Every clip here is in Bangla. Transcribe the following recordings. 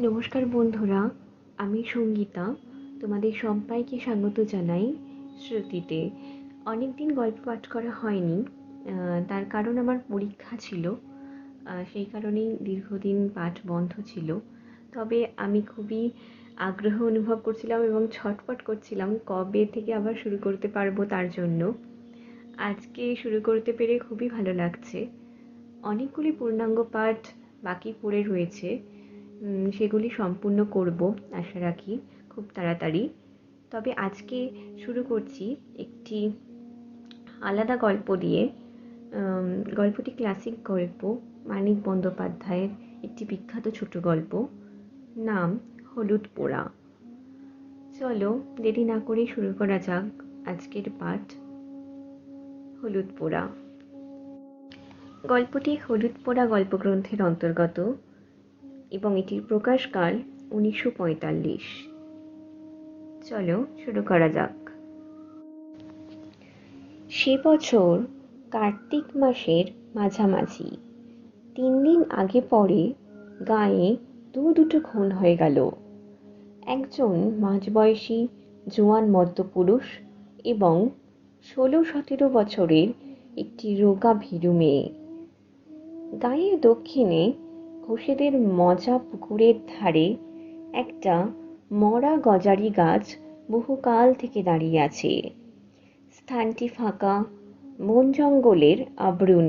নমস্কার বন্ধুরা, আমি সঙ্গীতা। তোমাদের সবাইকে স্বাগত জানাই শ্রুতিতে। অনেক দিন গল্প পাঠ করা হয়নি তার কারণ আমার পরীক্ষা ছিল। সেই কারণেই দীর্ঘদিন পাঠ বন্ধ ছিল। তবে আমি খুবই আগ্রহ অনুভব করছিলাম এবং ছটফট করছিলাম কবে থেকে আবার শুরু করতে পারব তার জন্য। আজকে শুরু করতে পেরে খুবই ভালো লাগছে। অনেকগুলি পূর্ণাঙ্গ পাঠ বাকি পড়ে রয়েছে। সেগুলি সম্পূর্ণ করব, আশা রাখি, খুব তাড়াতাড়ি। তবে আজকে শুরু করছি একটি আলাদা গল্প দিয়ে। গল্পটি ক্লাসিক গল্প, মানিক বন্দ্যোপাধ্যায়ের একটি বিখ্যাত ছোট গল্প। নাম, হলুদ পোড়া। চলো, দেরি না করে শুরু করা যাক আজকের পাঠ। হলুদ পোড়া। গল্পটি হলুদ পোড়া গল্পগ্রন্থের অন্তর্গত। এবং এটির প্রকাশকাল উনিশশো পঁয়তাল্লিশ। চলো শুরু করা যাক। সে বছর কার্তিক মাসের মাঝামাঝি। তিন দিন আগে পরে গায়ে দু দুটো খুন হয়ে গেল। একজন মাঝবয়সী জোয়ান মদ্যপুরুষ এবং ষোলো সতেরো বছরের একটি রোগা ভীরু মেয়ে। গায়ের দক্ষিণে ঘোষেদের মজা পুকুরের ধারে একটা মরা গজারি গাছ বহুকাল থেকে দাঁড়িয়ে আছে। স্থানটি ফাঁকা, বন জঙ্গলের আবরু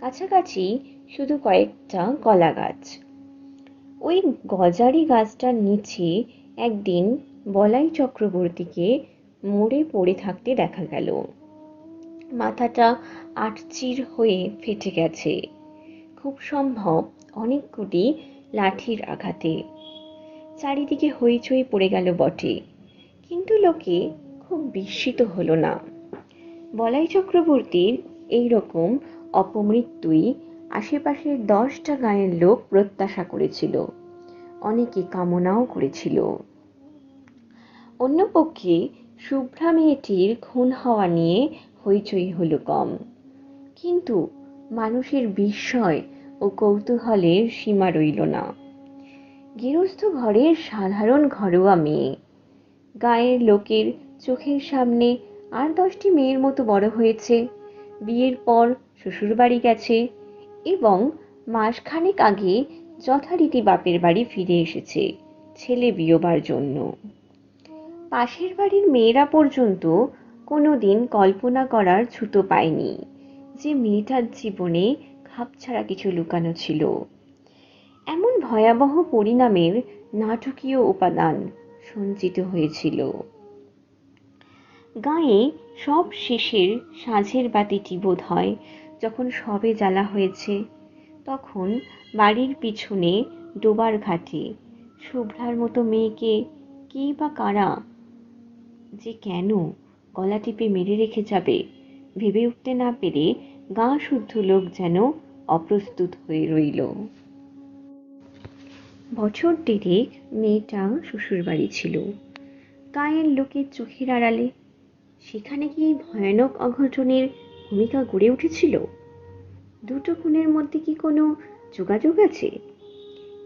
কাছাকাছি শুধু কয়েকটা কলা গাছ। ওই গজারি গাছটার নিচে একদিন বলাই চক্রবর্তীকে মরে পড়ে থাকতে দেখা গেল। মাথাটা আটচির হয়ে ফেটে গেছে। খুব সম্ভব অনেকগুলি লাঠির আঘাতে। চারিদিকে হইচই পড়ে গেল বটে। কিন্তু লোকে খুব বিস্মিত হলো না। বলাই চক্রবর্তীর এই রকম অপমৃত্যুই আশেপাশের দশটা গায়ের লোক প্রত্যাশা করেছিল। অনেকে কামনাও করেছিল। অন্যপক্ষে শুভ্রা মেয়েটির খুন হওয়া নিয়ে হইচই হলো কম। কিন্তু মানুষের বিস্ময় ও কৌতূহলের সীমা রইল না। গৃহস্থ ঘরের সাধারণ ঘরোয়া মেয়ে। গায়ের লোকের চোখের সামনে আর দশটি মেয়ের মতো বড় হয়েছে। বিয়ের পর শ্বশুরবাড়ি গেছে এবং মাসখানেক আগে যথারীতি বাপের বাড়ি ফিরে এসেছে ছেলে বিয়োবার জন্য। পাশের বাড়ির মেয়েরা পর্যন্ত কোনো দিন কল্পনা করার ছুতো পায়নি। যে মেয়েটার জীবনে খাপ ছাড়া কিছু লুকানো ছিল। এমন ভয়াবহ পরিণামের নাটকীয় উপাদান সঞ্চিত হয়েছিল। গায়ে সব শেষের সাঁঝের বাতিটি বোধ হয় যখন সবে জ্বালা হয়েছে। তখন বাড়ির পিছনে ডোবার ঘাটে শুভ্রার মতো মেয়েকে কে বা কারা যে কেন গলা টিপে মেরে রেখে যাবে, ভেবে উঠতে না পেরে গা শুদ্ধ লোক যেন অপ্রস্তুত হয়ে রইল। বছর দেড়েক মেয়েটা শ্বশুরবাড়ি ছিল। গায়ের লোকের চোখের আড়ালে সেখানে কি ভয়ানক অঘটনের ভূমিকা গড়ে উঠেছিল? দুটো খুনের মধ্যে কি কোনো যোগাযোগ আছে?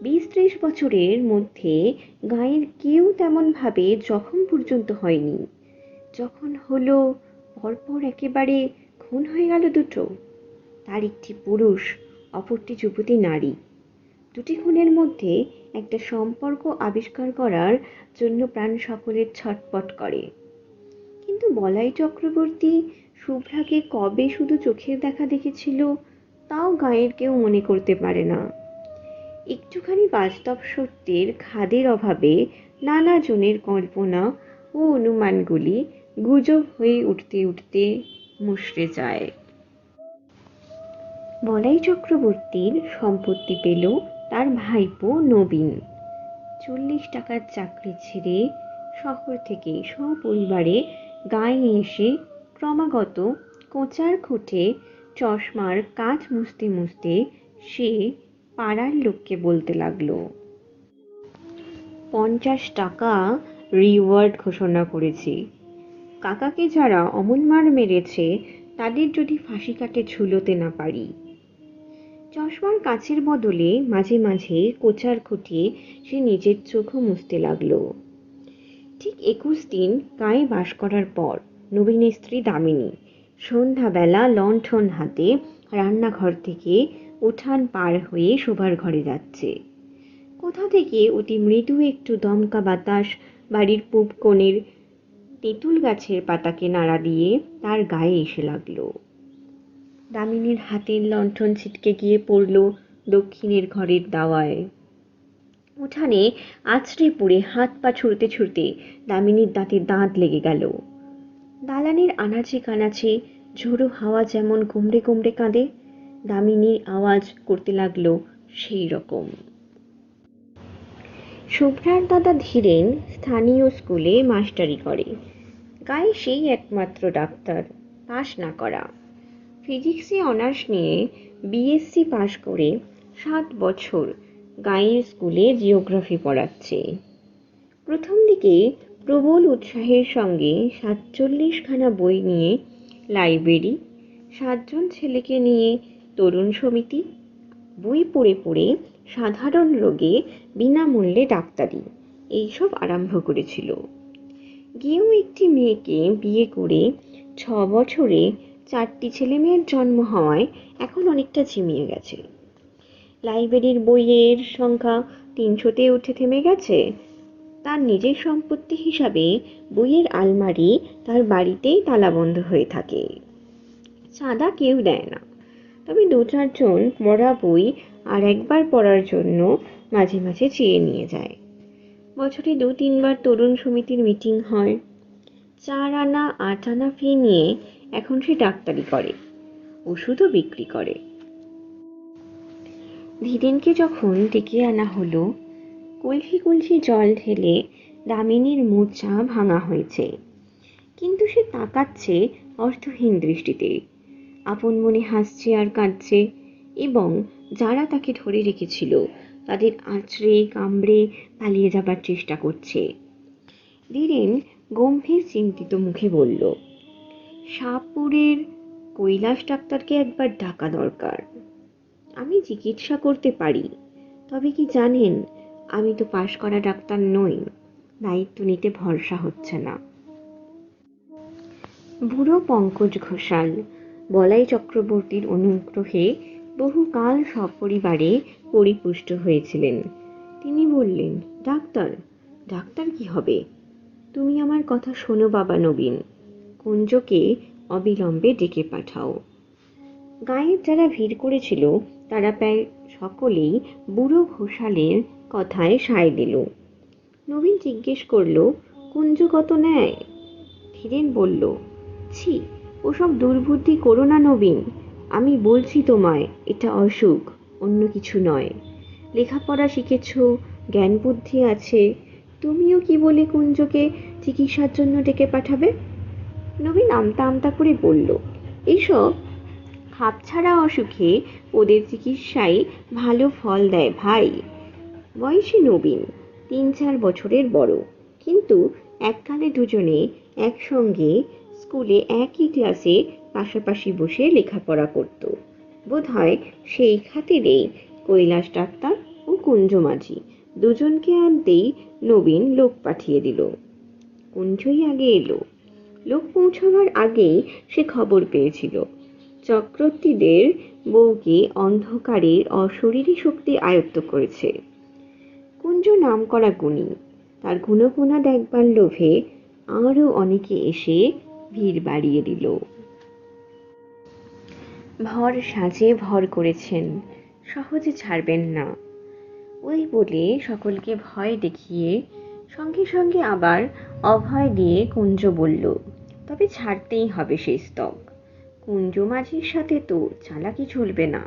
বিশ ত্রিশ বছরের মধ্যে গায়ের কেউ তেমনভাবে জখম পর্যন্ত হয়নি। যখন হলো পরপর একেবারে খুন হয়ে গেল দুটো। তার একটি পুরুষ, অপরটি যুবতী নারী। দুটি খুনের মধ্যে একটা সম্পর্ক আবিষ্কার করার জন্য প্রাণ সকলের ছটপট করে। কিন্তু বলাই চক্রবর্তী শুভ্রাকে কবে শুধু চোখের দেখা দেখেছিল, তাও গায়ের কেউ মনে করতে পারে না। একটুখানি বাস্তব সত্যের খাদের অভাবে নানা জনের কল্পনা ও অনুমানগুলি গুজব হয়ে উঠতে উঠতে মুশড়ে যায়। বলাই চক্রবর্তীর সম্পত্তি পেল তার ভাইপো নবীন। চল্লিশ টাকার চাকরি ছেড়ে শহর থেকে সপরিবারে গায়ে এসে ক্রমাগত কোচার খুঁটে চশমার কাজ মুছতে মুছতে সে পাড়ার লোককে বলতে লাগল। পঞ্চাশ টাকা রিওয়ার্ড ঘোষণা করেছি। কাকাকে যারা অমন মার মেরেছে, তাদের যদি ফাঁসি কাটে ঝুলোতে না পারি। চশমার কাচের বদলে মাঝে মাঝে কোচার খুঁটিয়ে সে নিজের চোখও মুছতে লাগল। ঠিক একুশ দিন গায়ে বাস করার পর নবীনের স্ত্রী দামিনী সন্ধ্যাবেলা লণ্ঠন হাতে রান্নাঘর থেকে উঠান পার হয়ে শোবার ঘরে যাচ্ছে। কোথা থেকে অতি মৃদু একটু দমকা বাতাস বাড়ির পূব কোণের তেঁতুল গাছের পাতাকে নাড়া দিয়ে তার গায়ে এসে লাগল। দামিনীর হাতের লণ্ঠন ছিটকে গিয়ে পড়ল দক্ষিণের ঘরের দাওয়ায়। উঠানে আছড়ে পড়ে হাত পা ছুড়তে ছুড়তে দামিনীর দাঁতে দাঁত লেগে গেল। দালানের আনাচে কানাচে ঝোড়ো হাওয়া যেমন কুমড়ে কুমড়ে কাঁদে, দামিনীর আওয়াজ করতে লাগল সেই রকম। শুভ্রার দাদা ধীরেন স্থানীয় স্কুলে মাস্টারি করে। গায়ে সেই একমাত্র ডাক্তার, পাশ না করা। ফিজিক্সে অনার্স নিয়ে বিএসসি পাশ করে সাত বছর গাঁয়ের স্কুলে জিওগ্রাফি পড়াচ্ছে। প্রথম দিকে প্রবল উৎসাহের সঙ্গে সাতচল্লিশখানা বই নিয়ে লাইব্রেরি, সাতজন ছেলেকে নিয়ে তরুণ সমিতি বই পড়ে পড়ে সাধারণ রোগে বিনামূল্যে ডাক্তারি। এইসব আরম্ভ করেছিল। গিয়েও একটি মেয়েকে বিয়ে করে ছ বছরে চারটি ছেলে মেয়ের জন্ম হওয়ায় এখন অনেকটা ঝিমিয়ে গেছে। লাইব্রেরির বইয়ের সংখ্যা তিনশোতে উঠে থেমে গেছে। তার নিজের সম্পত্তি হিসাবে বইয়ের আলমারি তার বাড়িতেই তালাবন্ধ হয়ে থাকে। চাঁদা কেউ দেয় না। তবে দু চারজন পড়া বই আর একবার পড়ার জন্য মাঝে মাঝে চেয়ে নিয়ে যায়। বছরে দু তিনবার তরুণ সমিতির মিটিং হয়। চার আনা, আট আনা ফি নিয়ে এখন সে ডাক্তারি করে, ওষুধও বিক্রি করে। ধীরেনকে যখন ডেকে আনা হলো কলসি কলসি জল ঢেলে দামিনীর মোচা ভাঙা হয়েছে। কিন্তু সে তাকাচ্ছে অর্থহীন দৃষ্টিতে। আপন মনে হাসছে আর কাঁদছে এবং যারা তাকে ধরে রেখেছিল, তাদের আঁচড়ে, কামড়ে পালিয়ে যাবার চেষ্টা করছে। ধীরেন গম্ভীর চিন্তিত মুখে বলল, শাহপুরের কৈলাস ডাক্তারকে একবার ডাকা দরকার। আমি চিকিৎসা করতে পারি, তবে কি জানেন, আমি তো পাশ করা ডাক্তার নই, দায়িত্ব নিতে ভরসা হচ্ছে না। বুড়ো পঙ্কজ ঘোষাল বলাই চক্রবর্তীর অনুগ্রহে বহুকাল সপরিবারে পরিপুষ্ট হয়েছিলেন। তিনি বললেন, ডাক্তার ডাক্তার কি হবে? তুমি আমার কথা শোনো বাবা নবীন। কুঞ্জকে অবিলম্বে ডেকে পাঠাও। গায়ের যারা ভিড় করেছিল, তারা প্রায় সকলেই বুড়ো ঘোষালের কথায় সায় দিল। নবীন জিজ্ঞেস করল, কুঞ্জ কত নেয়? ধীরেন বলল, ছি ওসব দুর্বুদ্ধি করো না নবীন। আমি বলছি তোমায়, এটা অসুখ, অন্য কিছু নয়। লেখাপড়া শিখেছ জ্ঞান বুদ্ধি আছে, তুমিও কি বলে কুঞ্জকে চিকিৎসার জন্য ডেকে পাঠাবে? নবীন আমতা আমতা করে বলল এইসব হাতছাড়া অসুখে ওদের চিকিৎসায় ভালো ফল দেয় ভাই। বয়সে নবীন, তিন চার বছরের বড়। কিন্তু এককালে দুজনে একসঙ্গে স্কুলে একই ক্লাসে পাশাপাশি বসে লেখাপড়া করত। বোধহয় সেই খাতিরেই কৈলাস ডাক্তার ও কুঞ্জ মাঝি দুজনকে আনতেই নবীন লোক পাঠিয়ে দিল। কুঞ্জই আগে এলো। লোক পৌঁছাবার আগেই সে খবর পেয়েছিল। চক্রবর্তীদের বউকে অন্ধকারের অশরীরী শক্তি আয়ত্ত করেছে। কুঞ্জ নাম করা গুণী, তার গুণগুণা দেখবার লোভে আরও অনেকে এসে ভিড় বাড়িয়ে দিল। ভর সাজে ভর করেছেন, সহজে ছাড়বেন না। ওই বলে সকলকে ভয় দেখিয়ে সঙ্গে সঙ্গে আবার অভয় দিয়ে কুঞ্জ বলল, তবে ছাড়তেই হবে সেই স্তব। কুঞ্জ মাঝির সাথে তো চালাকি চলবে না।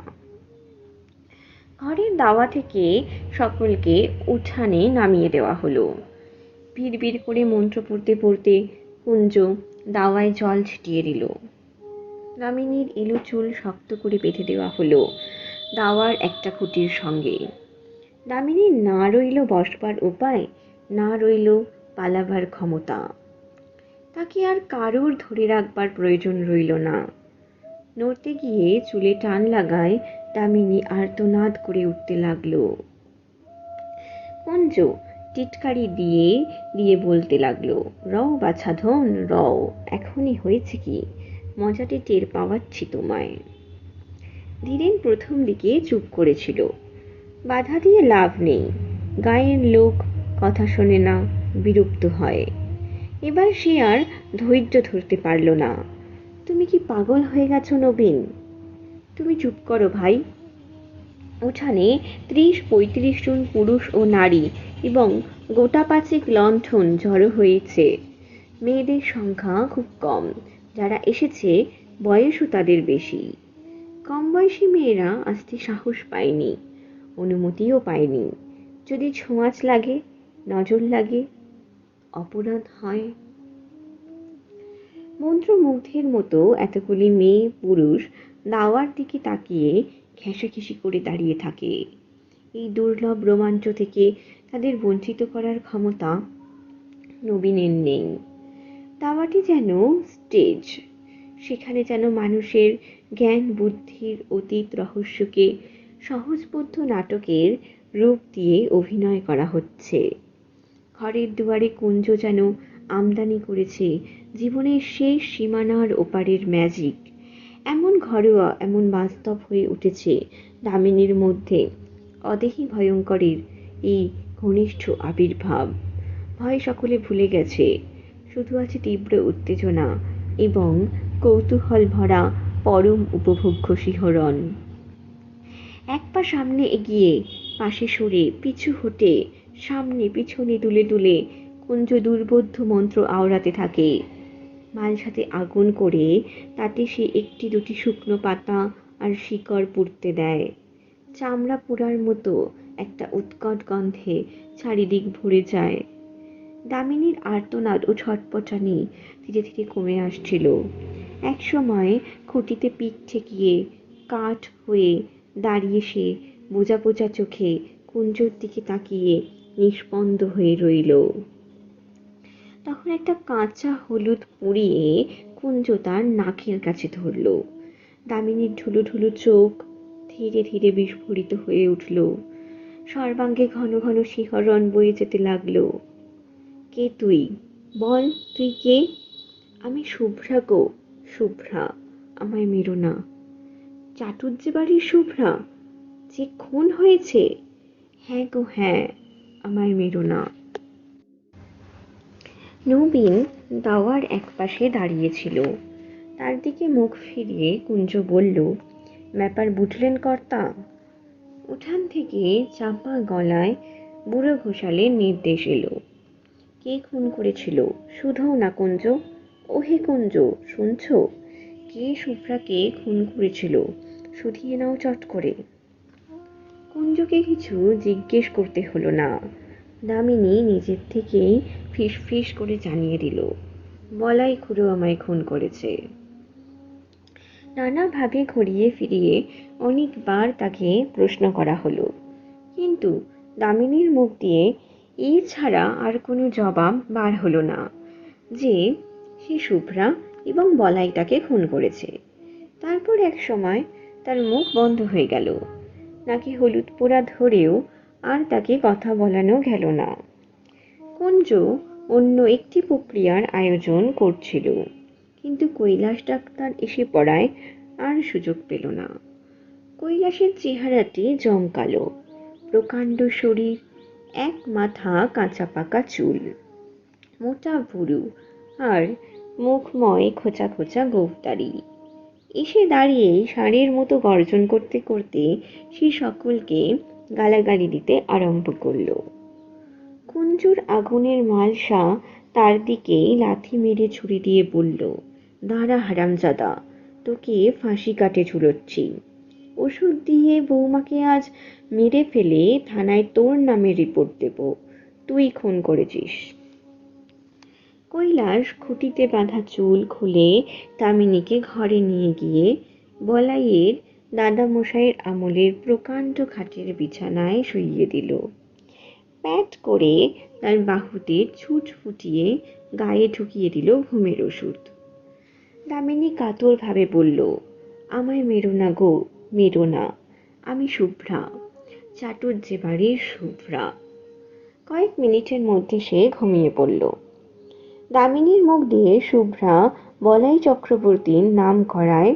ঘরের দাওয়া থেকে সকলকে উঠানে নামিয়ে দেওয়া হলো। ভিড় করে মন্ত্র পড়তে পড়তে কুঞ্জ দাওয়ায় জল ছিটিয়ে দিল। দামিনীর এলো চুল শক্ত করে বেঁধে দেওয়া হলো দাওয়ার একটা খুঁটির সঙ্গে। দামিনীর না রইল বসবার উপায়, না রইল পালাবার ক্ষমতা। তাকে আর কারোর ধরে রাখবার প্রয়োজন রইল না। নড়তে গিয়ে চুলে টান লাগায় দামিনী আর্তনাদ করে উঠতে লাগল। পঞ্জ টিটকারি দিয়ে দিয়ে বলতে লাগল, রও বাছাধন রও, এখনই হয়েছে কি? মজাটি টের পাওয়াচ্ছি তোমায়। ধীরেন প্রথম দিকে চুপ করেছিল। বাধা দিয়ে লাভ নেই, গায়ের লোক কথা শোনে না, বিরক্ত হয়। এবার সে আর ধৈর্য ধরতে পারল না। তুমি কি পাগল হয়ে গেছো নবীন? তুমি চুপ করো ভাই। উঠানে ত্রিশ পঁয়ত্রিশ জন পুরুষ ও নারী এবং গোটা পাঁচেক লণ্ঠন জড়ো হয়েছে। মেয়েদের সংখ্যা খুব কম, যারা এসেছে বয়সও তাদের বেশি। কম বয়সী মেয়েরা আসতে সাহস পায়নি, অনুমতিও পায়নি। যদি ছোঁয়াচ লাগে, নজর লাগে, অপরাধ হয়। মন্ত্রমুগ্ধের মতো এতগুলি মেয়ে পুরুষ দাওয়ার দিকে তাকিয়ে ঘেঁষাঘেঁষি করে দাঁড়িয়ে থাকে। এই দুর্লভ রোমাঞ্চ থেকে তাদের বঞ্চিত করার ক্ষমতা নবীনের নেই। দাওয়াটি যেন স্টেজ সেখানে যেন মানুষের জ্ঞান, বুদ্ধির অতীত রহস্যকে সহজবোধ্য নাটকের রূপ দিয়ে অভিনয় করা হচ্ছে। ঘরের দুয়ারে কুঞ্জ যেন আমদানি করেছে জীবনের শেষ সীমানার ওপারের ম্যাজিক এমন ঘরোয়া, এমন বাস্তব হয়ে উঠেছে দামিনীর মধ্যে। অদেহী ভয়ঙ্করের এই ঘনিষ্ঠ আবির্ভাব। ভয় সকলে ভুলে গেছে। শুধু আছে তীব্র উত্তেজনা এবং কৌতূহল ভরা পরম উপভোগ্য শিহরণ। এক পা সামনে এগিয়ে পাশে সরে পিছু হটে, সামনে পিছনে দুলে দুলে কুঞ্জ দুর্বোধ্য মন্ত্র আওড়াতে থাকে। মালসাতে আগুন করে তাতে সে একটি দুটি শুকনো পাতা আর শিকড় পুড়তে দেয়। চামড়া পোড়ার মতো একটা উৎকট গন্ধে চারিদিক ভরে যায়। দামিনীর আর্তনাদ ও ছটপটানি ধীরে ধীরে কমে আসছিল। একসময় খুঁটিতে পিঠ ঠেকিয়ে কাঠ হয়ে দাঁড়িয়ে সে বোঝা বোঝা চোখে কুঞ্জর দিকে তাকিয়ে নিষ্পন্দ হয়ে রইল। তখন একটা কাঁচা হলুদ পুড়িয়ে কুঞ্জ তার নাকের কাছে ধরল। দামিনীর ঢুলু ঢুলু চোখ ধীরে ধীরে বিস্ফোরিত হয়ে উঠল। সর্বাঙ্গে ঘন ঘন শিহরণ বয়ে যেতে লাগল। কে তুই? বল, তুই কে? আমি শুভ্রা গো, শুভ্রা, আমায় মেরো না। চাটুর্যে বাড়ির শুভ্রা, যে খুন হয়েছে? হ্যাঁ গো হ্যাঁ আমায় মেরো না। নবীন দাওয়ার একপাশে দাঁড়িয়েছিল। তার দিকে মুখ ফিরিয়ে কুঞ্জ বলল, ব্যাপার বুঝলেন কর্তা উঠান থেকে চাপা গলায় বুড়ো ঘোষালের নির্দেশ এলো। কে খুন করেছিল? শুধু না কুঞ্জ? ওহে কুঞ্জ, শুনছ? কে শুভ্রাকে খুন করেছিল? শুধিয়ে নাও চট করে। কুঞ্জকে কিছু জিজ্ঞেস করতে হলো না। দামিনী নিজের থেকেই ফিস ফিস করে জানিয়ে দিল, বলাই খুঁড়ো আমায় খুন করেছে। নানাভাবে ঘুরিয়ে ফিরিয়ে অনেকবার তাকে প্রশ্ন করা হলো। কিন্তু দামিনীর মুখ দিয়ে এ ছাড়া আর কোনো জবাব বার হলো না, যে সে শুভ্রা এবং বলাই তাকে খুন করেছে। তারপর এক সময় তার মুখ বন্ধ হয়ে গেল। নাকি হলুদ পোড়া ধরেও আর তাকে কথা বলানো গেল না। কুঞ্জ অন্য একটি প্রক্রিয়ার আয়োজন করছিল। কিন্তু কৈলাস ডাক্তার এসে পড়ায় আর সুযোগ পেল না। কৈলাসের চেহারাটি জমকালো, প্রকাণ্ড শরীর, এক মাথা কাঁচা পাকা চুল, মোটা ভুরু আর মুখময় খোঁচা খোঁচা গোফদারি এসে দাঁড়িয়ে ষাঁড়ের মতো গর্জন করতে করতে সে সকলকে গালাগালি দিতে আরম্ভ করল। কুঞ্জুর আগুনের মালসা তার দিকে লাথি মেরে ছুরি দিয়ে বলল দাঁড়া হারামজাদা, তোকে ফাঁসি কাটে ঝুলোচ্ছি। ওষুধ দিয়ে বৌমাকে আজ মেরে ফেলে থানায় তোর নামে রিপোর্ট দেব। তুই খুন করেছিস। কৈলাস খুঁটিতে বাঁধা চুল খুলে তামিনীকে ঘরে নিয়ে গিয়ে বলাইয়ের দাদামশাইয়ের আমলের প্রকাণ্ড খাটের বিছানায় শুইয়ে দিল। প্যাট করে তার বাহুতে ছুট ফুটিয়ে গায়ে ঢুকিয়ে দিল ঘুমের ওষুধ। দামিনী কাতরভাবে বলল, আমায় মেরো না গো, মেরো না। আমি শুভ্রা। চাটুর্যে বাড়ির শুভ্রা। কয়েক মিনিটের মধ্যে সে ঘুমিয়ে পড়ল। দামিনীর মুখ দিয়ে শুভ্রা বলাই চক্রবর্তীর নাম করায়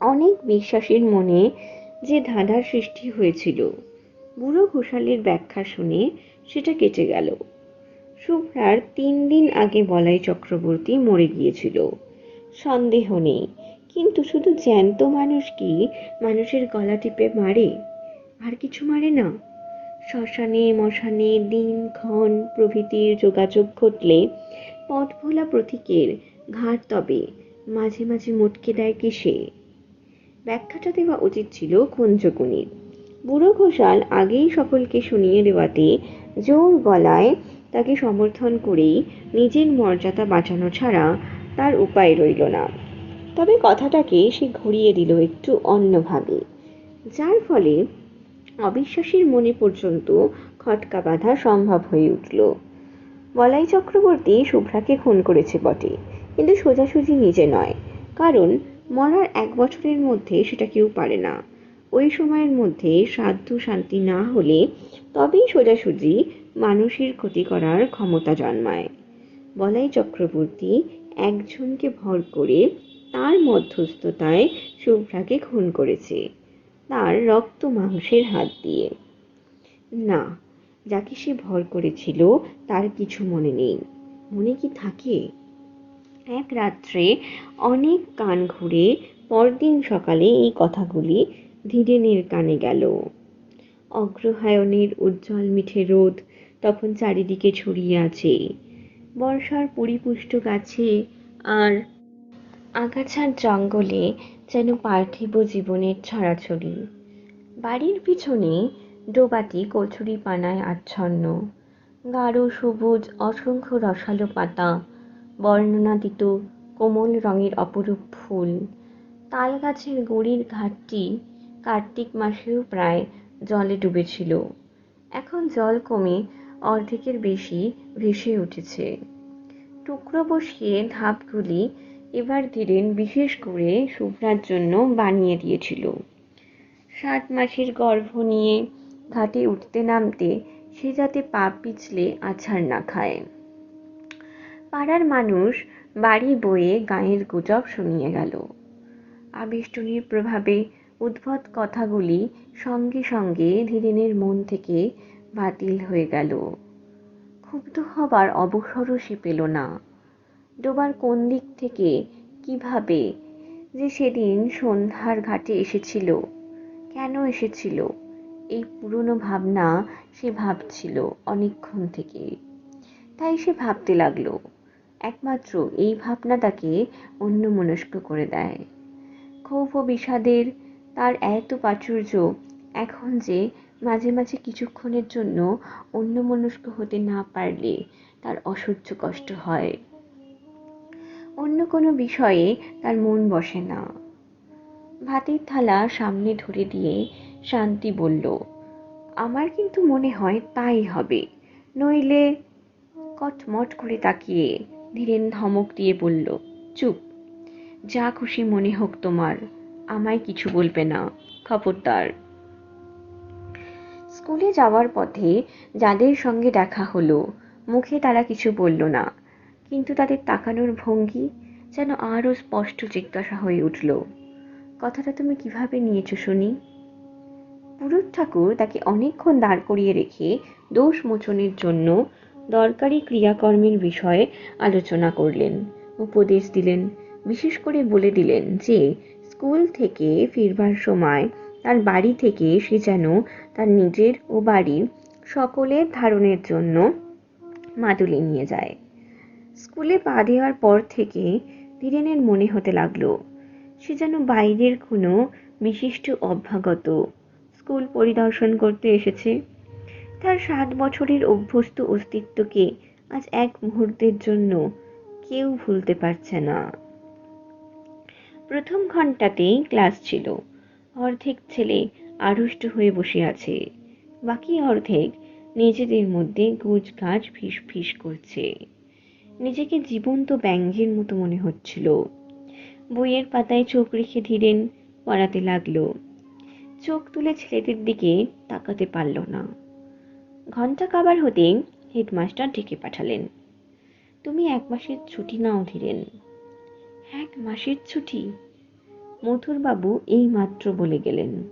অনেক বিশ্বাসীর মনে যে ধাঁধার সৃষ্টি হয়েছিল। বুড়ো ঘোষালের ব্যাখ্যা শুনে সেটা কেটে গেল। শুভ্রার তিন দিন আগে বলাই চক্রবর্তী মরে গিয়েছিল। সন্দেহ নেই। কিন্তু শুধু জ্যান্ত মানুষ কি মানুষের গলা টিপে মারে? আর কিছু মারে না। শ্মশানে, মশানে, দিন, ক্ষণ প্রভৃতির যোগাযোগ ঘটলে পথ ভোলা প্রতীকের ঘাট তবে মাঝে মাঝে মটকে দেয় কিসে? ব্যাখ্যাটা দেওয়া উচিত ছিল কুঞ্জকুনির বুড়ো ঘোষাল আগেই সকলকে শুনিয়ে দেওয়াতে জোর গলায় তাকে সমর্থন করেই নিজের মর্যাদা বাঁচানো ছাড়া তার উপায় রইল না। তবে কথাটাকে সে ঘুরিয়ে দিল একটু অন্যভাবে। যার ফলে অবিশ্বাসীর মনে পর্যন্ত খটকা বাঁধা সম্ভব হয়ে উঠল। বলাই চক্রবর্তী শুভ্রাকে খুন করেছে বটে, কিন্তু সোজাসুজি নিজে নয়, কারণ মরার এক বছরের মধ্যে সেটা কেউ পারে না। ওই সময়ের মধ্যে সাধ্য শান্তি না হলে তবেই সোজাসুজি মানুষের ক্ষতি করার ক্ষমতা জন্মায়। বলাই চক্রবর্তী একজনকে ভর করে তার মধ্যস্থতায় শুভ্রাকে খুন করেছে। তার রক্ত মাংসের হাত দিয়ে। না, যাকে সে ভর করেছিল তার কিছু মনে নেই। মনে কি থাকে? এক রাত্রে অনেক কান ঘুরে পরদিন সকালে এই কথাগুলি ধীরেনের কানে গেল। অগ্রহায়ণের উজ্জ্বল মিঠে রোদ তখন চারিদিকে ছড়িয়ে আছে। বর্ষার পরিপুষ্ট গাছে আর আগাছার জঙ্গলে যেন পার্থিব জীবনের ছড়াছড়ি। বাড়ির পিছনে ডোবাটি কচুরি পানায় আচ্ছন্ন। গাঢ়, সবুজ, অসংখ্য রসালো পাতা, বর্ণনাতীত কোমল রঙের অপরূপ ফুল। তাল গাছের গুড়ির ঘাটটি কার্তিক মাসেও প্রায় জলে ডুবেছিল। এখন জল কমে অর্ধেকের বেশি ভেসে উঠেছে। টুকরো বসিয়ে ধাপগুলি এবার ধীরেন বিশেষ করে শুভ্রার জন্য বানিয়ে দিয়েছিল। সাত মাসের গর্ভ নিয়ে ঘাটে উঠতে নামতে সে যাতে পা পিছলে আছাড় না খায়। পাড়ার মানুষ বাড়ি বয়ে গায়ের গুজব শুনিয়ে গেল। আবেষ্টনীর প্রভাবে উদ্ভট কথাগুলি সঙ্গে সঙ্গে ধীরেনের মন থেকে বাতিল হয়ে গেল। ক্ষুব্ধ হবার অবসরও সে পেল না। ডোবার কোন দিক থেকে, কীভাবে, যে সেদিন সন্ধ্যার ঘাটে এসেছিল, কেন এসেছিল, এই পুরনো ভাবনা সে ভাবছিল অনেকক্ষণ থেকে। তাই সে ভাবতে লাগল, একমাত্র এই ভাবনা তাকে অন্যমনস্ক করে দেয়। ক্ষোভ ও বিষাদের তার এত প্রাচুর্য এখন যে মাঝে মাঝে কিছুক্ষণের জন্য অন্যমনস্ক হতে না পারলে তার অসহ্য কষ্ট হয়। অন্য কোনো বিষয়ে তার মন বসে না। ভাতের থালা সামনে ধরে দিয়ে শান্তি বলল, আমার কিন্তু মনে হয় তাই হবে। নইলে কটমট করে তাকিয়ে ধীরেন ধমক দিয়ে বলল, চুপ। যা খুশি মনে হোক তোমার। আমায় কিছু বলবে না, খবরদার। স্কুলে যাওয়ার পথে যাদের সঙ্গে দেখা হলো, মুখে তারা কিছু বলল না। কিন্তু তাদের তাকানোর ভঙ্গি যেন আরও স্পষ্ট জিজ্ঞাসা হয়ে উঠল, কথাটা তুমি কীভাবে নিয়েছো শুনি? পুরুত ঠাকুর তাকে অনেকক্ষণ দাঁড় করিয়ে রেখে দোষ মোচনের জন্য দরকারি ক্রিয়াকর্মের বিষয়ে আলোচনা করলেন, উপদেশ দিলেন, বিশেষ করে বলে দিলেন যে, স্কুল থেকে ফিরবার সময় তার বাড়ি থেকে সে যেন তার নিজের ও বাড়ির সকলের ধারণের জন্য মাদুলি নিয়ে যায়। স্কুলে পা দেওয়ার পর থেকে ধীরেনের মনে হতে লাগল, সে যেন বাইরের কোনো বিশিষ্ট অভ্যাগত স্কুল পরিদর্শন করতে এসেছে। তার সাত বছরের অভ্যস্ত অস্তিত্বকে আজ এক মুহূর্তের জন্য কেউ ভুলতে পারছে না। প্রথম ঘন্টাতেই ক্লাস ছিল। অর্ধেক ছেলে আড়ষ্ট হয়ে বসে আছে। বাকি অর্ধেক নিজেদের মধ্যে গুজ গাছ ফিস ফিস করছে। নিজেকে জীবন্ত ব্যঙ্গের মতো মনে হচ্ছিল। বইয়ের পাতায় চোখ রেখে ধীরেন পড়াতে লাগল। চোখ তুলে ছেলেদের দিকে তাকাতে পারল না। ঘণ্টা কাবার হতে হেডমাস্টার ডেকে পাঠালেন। তুমি এক মাসের ছুটি নাও ধীরেন। এক মাসের ছুটি? মথুরবাবু এই মাত্র বলে গেলেন,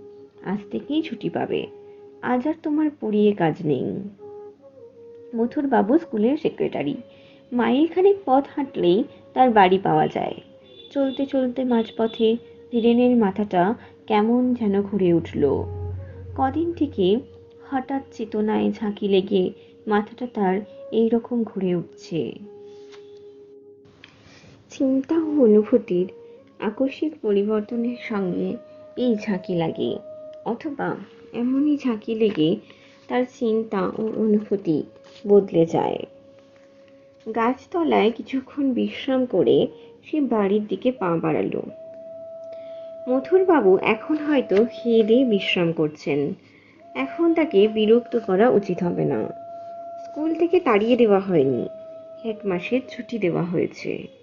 আজ থেকেই ছুটি পাবে। আজ আর তোমার পড়িয়ে কাজ নেই। মথুরবাবু স্কুলের সেক্রেটারি, মাইল খানেক পথ হাঁটলেই তার বাড়ি পাওয়া যায়। চলতে চলতে মাঝপথে ধীরেনের মাথাটা কেমন যেন ঘুরে উঠল। কদিন থেকে হঠাৎ চেতনায় ঝাঁকি লেগে মাথাটা তার এই রকম ঘুরে উঠছে। চিন্তা ও অনুভূতির আকস্মিক পরিবর্তনের সঙ্গে এই ঝাঁকি লাগে, অথবা এমনই ঝাঁকি লেগে তার চিন্তা ও অনুভূতি বদলে যায়। গাছতলায় কিছুক্ষণ বিশ্রাম করে সে বাড়ির দিকে পা বাড়ালো। মথুরবাবু এখন হয়তো খেয়ে দিয়ে বিশ্রাম করছেন। এখন তাকে বিরক্ত করা উচিত হবে না। স্কুল থেকে তাড়িয়ে দেওয়া হয়নি। এক মাসের ছুটি দেওয়া হয়েছে।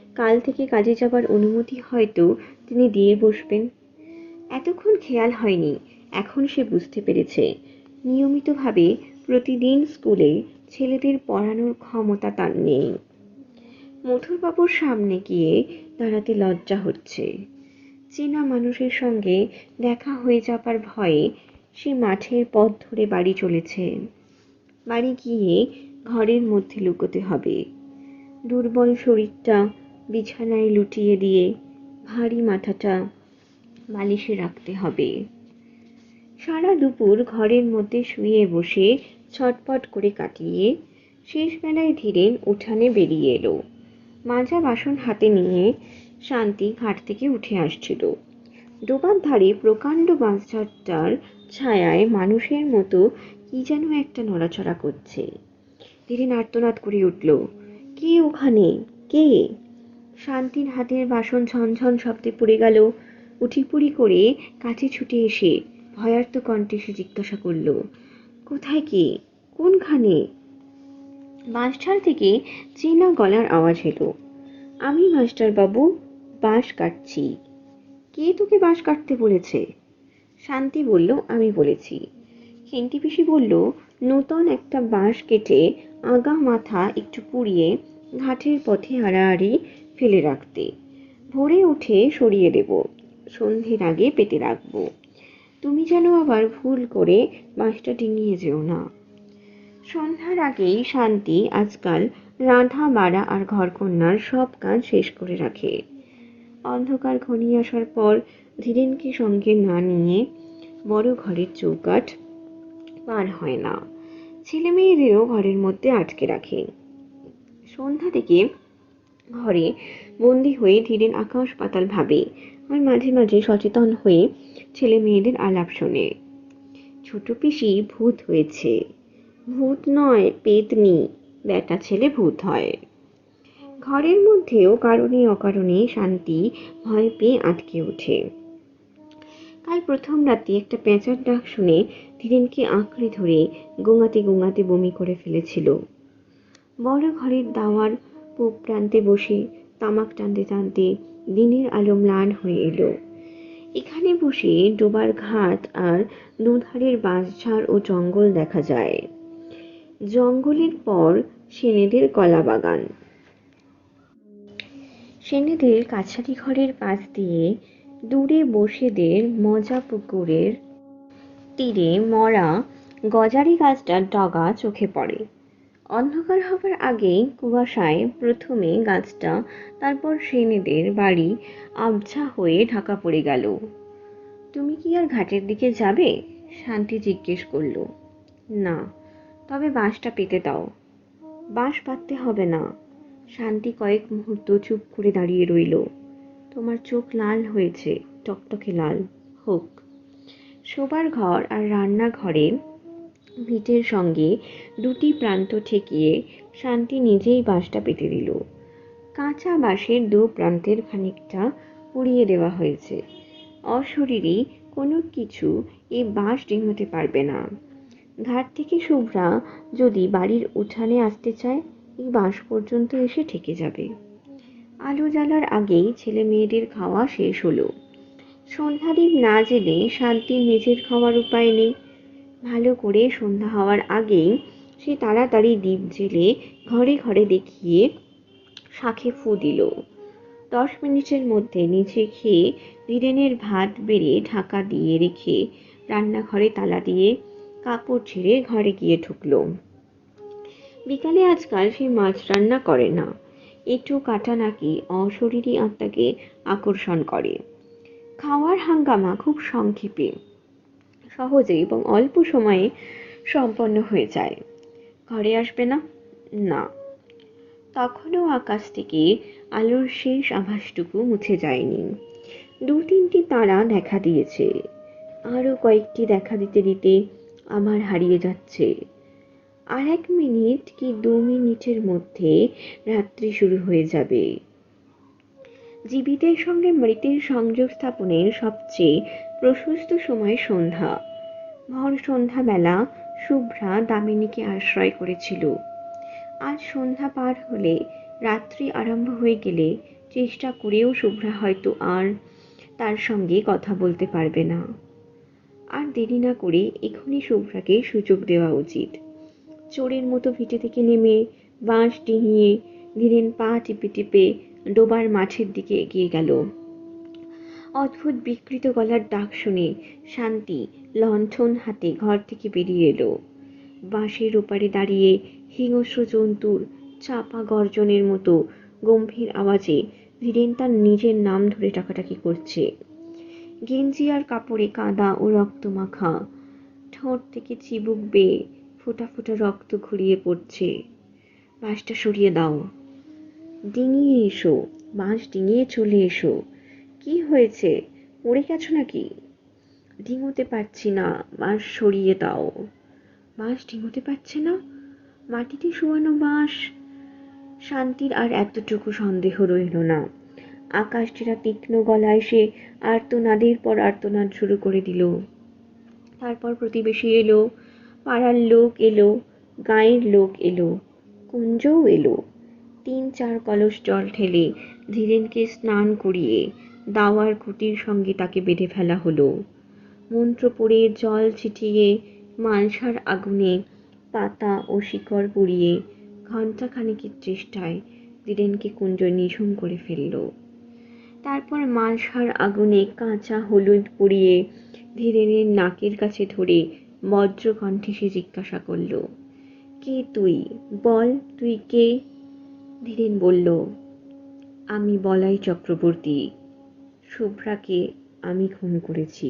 কাল থেকে কাজে যাবার অনুমতি হয়তো তিনি দিয়ে বসবেন। এতক্ষণ খেয়াল হয়নি, এখন সে বুঝতে পেরেছে। নিয়মিতভাবে প্রতিদিন স্কুলে ছেলেদের পড়ানোর ক্ষমতা তার নেই। মথুরবাবুর সামনে গিয়ে দাঁড়াতে লজ্জা হচ্ছে। চেনা মানুষের সঙ্গে দেখা হয়ে যাবার ভয়ে সে মাঠের পথ ধরে বাড়ি চলেছে। বাড়ি গিয়ে ঘরের মধ্যে লুকোতে হবে। দুর্বল শরীরটা বিছানায় লুটিয়ে দিয়ে ভারী মাথাটা বালিশে রাখতে হবে। সারা দুপুর ঘরের মধ্যে শুয়ে বসে ছটপট করে কাটিয়ে শেষবেলায় ধীরেন উঠানে বেরিয়ে এলো। মাজা বাসন হাতে নিয়ে শান্তি ঘাট থেকে উঠে আসছিল। ডোবার ধারে প্রকাণ্ড বাঁশঝাড়টার ছায়ায় মানুষের মতো কি যেন একটা নড়াচড়া করছে। ধীরেন আর্তনাদ করে উঠল, কে ওখানে? কে? শান্তির হাতের বাসন ঝনঝন শব্দে পড়ে গেল। উঠিপুড়ি করে কাছে ছুটে এসে ভয়ার্ত কণ্ঠে সে জিজ্ঞাসা করল, কোথায় কে? কোনখানে? বাঁশঝাড় থেকে চেনা গলার আওয়াজ এলো, আমি মাস্টার বাবু বাঁশ কাটছি। কে তোকে বাঁশ কাটতে বলেছে? শান্তি বলল, আমি বলেছি। খেন্তি পিসি বলল, নূতন একটা বাঁশ কেটে আগা মাথা একটু পুড়িয়ে ঘাটের পথে আড়াআড়ি ফেলে রাখতে। ভোরে উঠে সরিয়ে দেব। সন্ধ্যের আগে পেতে রাখব। তুমি যেন আবার ভুল করে বাঁশটা ডিঙিয়ে যেও না। সন্ধ্যার আগেই শান্তি আজকাল রাঁধা বাড়া আর ঘরকন্যার সব কাজ শেষ করে রাখে। অন্ধকার ঘনিয়ে আসার পর ধীরেনকে সঙ্গে না নিয়ে বড় ঘরের চৌকাঠ পার হয় না। ছেলে মেয়েদেরও ঘরের মধ্যে আটকে রাখে। সন্ধ্যা থেকে ঘরে বন্দি হয়ে ধীরেন আকাশ পাতাল ভাবে। আর মাঝে মাঝে সচেতন হয়ে ছেলে মেয়েদের আলাপ শোনে। ছোট পিসি ভূত হয়েছে। ভূত নয়, পেতনি। বেটা ছেলে ভূত হয়। ঘরের মধ্যেও কারণে অকারণে শান্তি ভয় পেয়ে আটকে ওঠে। কাল প্রথম রাতে একটা পেঁচার ডাক শুনে ধীরেনকে আঁকড়ে ধরে গোঙাতে গোঙাতে বমি করে ফেলেছিল। বড় ঘরের দাওয়ার পূব প্রান্তে বসে, তামাক টানতে টানতে দিনের আলো ম্লান হয়ে এলো। এখানে বসে ডোবার ঘাট আর দুধারের বাঁশঝাড় ও জঙ্গল দেখা যায়। জঙ্গলের পর সেনেদের কলা বাগান সেনেদের কাছারি ঘরের পাশ দিয়ে দূরে বসেদের মজা পুকুরের তীরে মরা গজারি গাছটার ডগা চোখে পড়ে। অন্ধকার হবার আগেই কুয়াশায় প্রথমে গাছটা, তারপর সেনেদের বাড়ি আবছা হয়ে ঢাকা পড়ে গেল। তুমি কি আর ঘাটের দিকে যাবে? শান্তি জিজ্ঞেস করল। না, তবে বাঁশটা পেতে দাও। বাঁশ পাততে হবে না। শান্তি কয়েক মুহূর্ত চুপ করে দাঁড়িয়ে রইল। তোমার চোখ লাল হয়েছে, টকটকে লাল। হোক। শোবার ঘর আর রান্নাঘরে ভিটের সঙ্গে দুটি প্রান্ত ঠেকিয়ে শান্তি নিজেই বাঁশটা পেতে দিল। কাঁচা বাঁশের দু প্রান্তের খানিকটা পুড়িয়ে দেওয়া হয়েছে। অশরীরী কোনো কিছু এই বাঁশ ডিঙোতে পারবে না। ঘাট থেকে শুভ্রা যদি বাড়ির উঠানে আসতে চায়, এই বাঁশ পর্যন্ত এসে ঠেকে যাবে। আলো জ্বালার আগেই ছেলে মেয়েদের খাওয়া শেষ হলো। সন্ধ্যাদীপ না জেলে শান্তির নিজের খাওয়ার উপায় নেই। ভালো করে সন্ধ্যা হওয়ার আগেই সে তাড়াতাড়ি দ্বীপ জেলে ঘরে ঘরে দেখিয়ে শাঁখে ফু দিল। দশ মিনিটের মধ্যে নিচে খেয়ে ধীরেনের ভাত বেড়ে ঢাকা দিয়ে রেখে রান্নাঘরে তালা দিয়ে কাপড় ছেড়ে ঘরে গিয়ে ঢুকলো। বিকালে আজকাল সে মাছ রান্না করে না। একটু কাটা নাকি অশরীরী আত্মাকে আকর্ষণ করে। খাওয়ার হাঙ্গামা খুব সংক্ষেপে। সহজে এবং অল্প সময়ে সম্পন্ন হয়ে যায়। ঘরে আসবে না? না। তখনও আকাশ থেকে আলোর শেষ আভাসটুকু মুছে যায়নি। দু তিনটি তারা দেখা দিয়েছে। আরও কয়েকটি দেখা দিতে দিতে আমার হারিয়ে যাচ্ছে। আর এক মিনিট কি দু মিনিটের মধ্যে রাত্রি শুরু হয়ে যাবে? জীবিতের সঙ্গে মৃতের সংযোগ স্থাপনের সবচেয়ে প্রশস্ত সময় সন্ধ্যা। ভর সন্ধ্যাবেলা শুভ্রা দামিনীকে আশ্রয় করেছিল। আজ সন্ধ্যা পার হলে রাত্রি আরম্ভ হয়ে গেলে চেষ্টা করেও শুভ্রা হয়তো আর তার সঙ্গে কথা বলতে পারবে না। আর দেরি না করে এখনই শুভ্রাকে সুযোগ দেওয়া উচিত। চোরের মতো ভিটে থেকে নেমে বাঁশ ডিঙিয়ে ধীরেন পা টিপে টিপে ডোবার মাঠের দিকে এগিয়ে গেল। অদ্ভুত বিকৃত গলার ডাক শুনে শান্তি লণ্ঠন হাতে ঘর থেকে বেরিয়ে এলো। বাঁশের ওপারে দাঁড়িয়ে হিংস্র জন্তুর চাপা গর্জনের মতো গম্ভীর আওয়াজে ধীরেন তার নিজের নাম ধরে টাকাটাকি করছে। গেঞ্জি আর কাপড়ে কাদা ও রক্ত মাখা। ঠোঁট থেকে চিবুক বেয়ে ফোটা ফোটা রক্ত ঘুরিয়ে পড়ছে। বাঁশটা সরিয়ে দাও। ডিঙিয়ে এসো, বাঁশ ডিঙিয়ে চলে এসো। কি হয়েছে? পড়ে গেছো নাকি? ডিঙোতে পারছি না বাঁশ সরিয়ে দাও। বাঁশ ডিঙোতে পারছে না? মাটিতে শোয়ানো বাঁশ শান্তির আর এতটুকু সন্দেহ রইল না। আকাশটিরা তীক্ষ্ণ গলায় সে আর্তনাদের পর আর্তনাদ শুরু করে দিল। তারপর প্রতিবেশী এলো, পাড়ার লোক এলো, গাঁয়ের লোক এলো, কুঞ্জও এলো। তিন চার কলস জল ঠেলে ধীরেনকে স্নান করিয়ে দাওয়ার খুঁটির সঙ্গে তাকে বেঁধে ফেলা হলো। মন্ত্র পড়ে জল ছিটিয়ে মালসার আগুনে পাতা ও শিকড় পুড়িয়ে ঘণ্টাখানেকের চেষ্টায় ধীরেনকে কুঞ্জ নিঝুম করে ফেলল। তারপর মালসার আগুনে কাঁচা হলুদ পুড়িয়ে ধীরেনের নাকের কাছে ধরে বজ্র কণ্ঠে সে জিজ্ঞাসা করল, কে তুই? বল, তুই কে? ধীরেন বলল, আমি বলাই চক্রবর্তী। শুভ্রাকে আমি খুন করেছি।